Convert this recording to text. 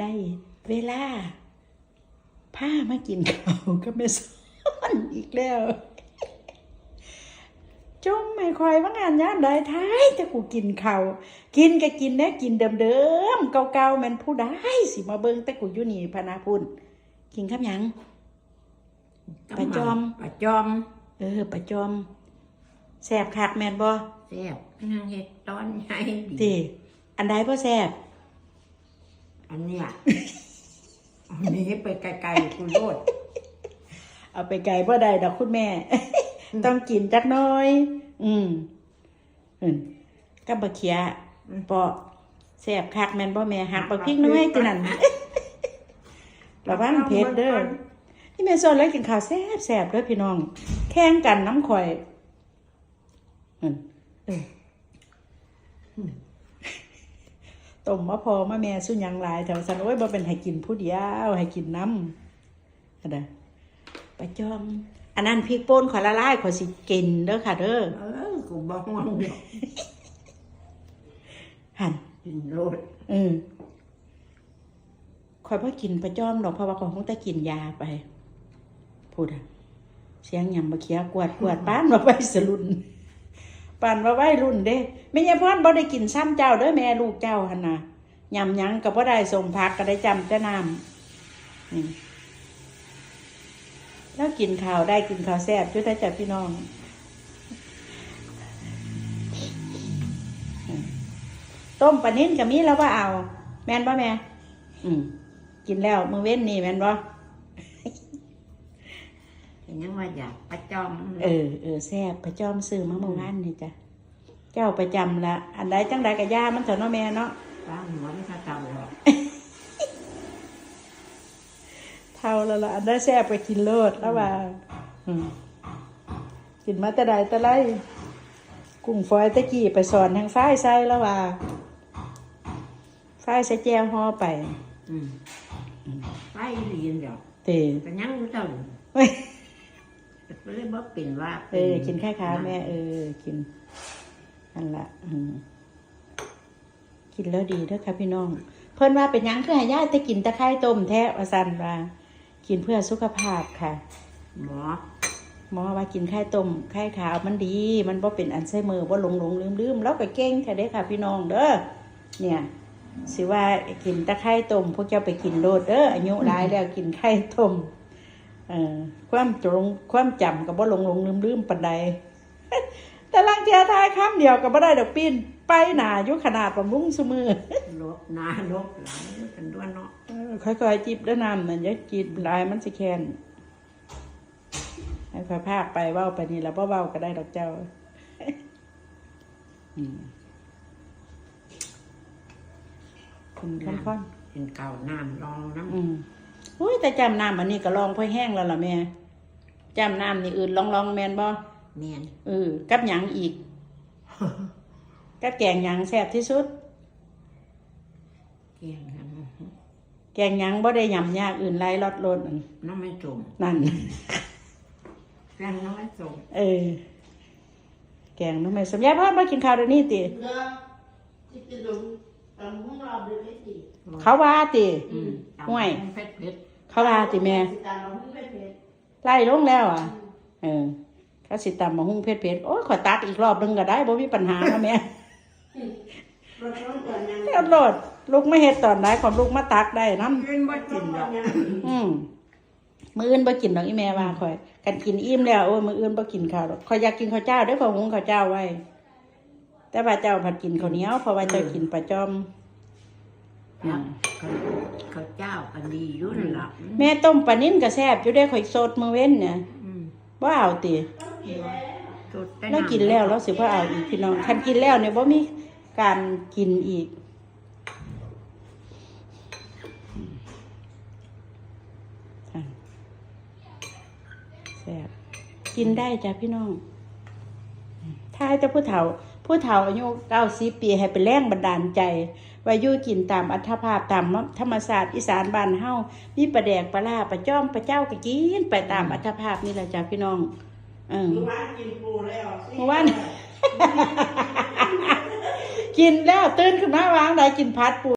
ได้เวลาพามากินข้าวก็ไม่ซ้อนอีกแล้วจมไม่คอยว่างานยามใดท้ายแต่กูกินข้าวกินก็กินแน่กินเดิมๆเก่าๆแมันผู้ได้สิมาเบิ่งแต่กูอยู่นี่พะนาพุ่นกินข้าวหยังปลาจอมปลาจอม เออประจอมแสบคักแม่นบ่แซ่บนางเห็ดตอนใหญ่ดีติอันใดบ่แสบ อันเนี้ยอันนี้ไปไกลๆกูโลดเอาไปไกลบ่ได้ดอกคุณแม่ ต้องกินจักหน้อย อืมอืมกับบักเขียปอแสบคักแม่นบ่แม่หักบักพริกน้อยตินั่นระวังเผ็ดเด้อนี่แม่สอนแล้วกินข้าวแซ่บแซ่บเด้อพี่น้อง แข่งกันน้ำข่อยอืมเอออืม ต้มมะพร้าวมะแม่สุญญังหลายแถวสันโอ้ยบ่เป็นให้กินผู้เดียวให้กินน้ำอะนะไปจอม อันนั้นพริกป่นขอละลายขอสิกินเด้อค่ะเด้อเออกูบอกว่าเดี๋ยวหันกินโลดเออคอยพ่กินประจอมดอกเพราะว่าของคงแต่กินยาไป พูดอะเสียงยำบะเคียกวดกวดป้านมาไว้สลุน ปานมาไว้รุ่นเด้ไม่ยายพ่อนบ่ได้กินซ้ำเจ้าเด้อแม่ลูกเจ้าหันน่ะยำยังก็บ่ได้สมพักก็ได้จำแต่น้ำนี่แล้วกินข้าวได้กินข้าวแซ่บจุดแต่จับพี่น้องต้มปลาเนิ่นกับมีแล้วว่าเอา แม่นป่ะแม่ อืม กินแล้วมือเว้นนี่แม่นป่เห็น ยังว่าอยากปลาจอมเออเออแซ่บไปจอมซื้อมาเมื่อวานนี่จ้ะเจ้าประจำละอันใดจังใดกับย่ามันเถอะเนาะแม่เนาะป้าหัวไม่ถ้าเก่าหรอกเท่าแล้วล่ะอันใดแซ่บไปกินโลดแล้วว่าอืมกินมาแต่ใดแต่ไรกุ้งฝอยตะกี้ไปสอนทางฝ้ายใส่แล้วว่าฝ้ายใส่แจวห่อไปอืมไปเรียนเดี๋ยวเตะก็ยังรู้จักเฮ้ย ก็เลยบอกเป็นว่าเออ กินข้าวขาแม่เออ กินอันละอืมกินแล้วดีเด้อค่ะพี่น้อง เพิ่นว่าเป็นหยังคือให้ย่าแต่กินตะไคร้ต้มแท้ว่าซั่นว่ากินเพื่อสุขภาพค่ะ หมอหมอว่ากินไข่ต้มไข่ขาวมันดี มันบ่เป็นอัลไซเมอร์บ่หลงหลงลืมลืมแล้วก็เก่งแท้เด้อค่ะ พี่น้องเด้อเนี่ยสิว่ากินตะไคร้ต้มพวกเจ้าไปกินโลดเด้ออายุหลายแล้วกินไข่ต้มเอ่อ ความตรงความจำก็บ่หลงหลงลืมลืมปานใดแต่ลังเทียทายคำเดียวก็บ่ได้ดอกปีนไปหนาอยู่ขนาดบำรุงซุมือลบหนาลบหลังเป็นด้วยเนาะเออค่อยๆจิบแล้วน้ำนั่นอย่าจิบหลายมันสิแค้นให้ค่อยพากไปเว้าไปนี่แล้วบ่เว้าก็ได้ดอกเจ้าอืมคุณค่อนเป็นเก่าน้ำรองน้ๆ อืมอุ้ยแต่จำน้ำอันนี้ก็ลองพ่อแห้งแล้วล่ะแม่จำน้ำนี่อื่นลองลองๆแมนบ่ำเมียนเออกับหยังอีกกับแกงหยังแซ่บที่สุดเกี่ยงกันแกงหยังบ่ได้ยำยากอื่นไล่ลอดลนอั่นน้ำไม่จมนั่นแกงน้ำไม่จมเออแกงน้องแม่สมยายพ่อมากินข้าวเดี๋ยวนี้ติเขาว่าติอืมห่วย เขาว่าติแม่ไล่ลงแล้วอะ เออเขาสิตำมาหุ้งเผ็ดๆโอ้ขอตักอีกรอบนึงก็ได้บ่มีปัญหาแล้วแม่เอาโลดลูกไม่เฮ็ดตอนไหนของลูกมาตักได้นำเล่นบ่กินหรอกอืมมื้ออื่นบ่กินดอกอีแม่ว่าข่อย กันกินอิ่มแล้วโอ้ยมื้ออื่นบ่กินข้าวดอกข่อยอยากกินข้าวเจ้าด้อข่อหุงข้าวเจ้าไว้ แต่ว่าเจ้าผัดกินข้าวเหนียวเพราะว่าเจ้ากินประจอม ครับเขาเขาเจ้ากันดีอยู่นั่นล่ะแม่ต้มปลานิ่นก็แซ่บอยู่ได้ข่อยสดมื้อเว้นเนี่ยอืมบ่เอาติสุดแต่เรากินแล้วเราสิบ่เอาอีกพี่น้องคันกินแล้วเนี่ยบ่มีการกินอีกค่ะแซ่บกินได้จ้ะพี่น้องถ้าให้แต่ผู้เฒ่า ผู้เฒ่าอายุ90ปีให้เป็นแรงบันดาลใจว่าอยู่กินตามอัตภาพตามธรรมศาสตร์อีสานบ้านเฮามีปลาแดกปลาล่าปลาจ้อมปลาเจ้าก็กินไปตามอัตภาพนี่แหละจ้ะพี่น้องเออเมื่อวานกินปูแล้วสิเมื่อวานกินแล้วตื่นขึ้นมาวางได้กินพัดปู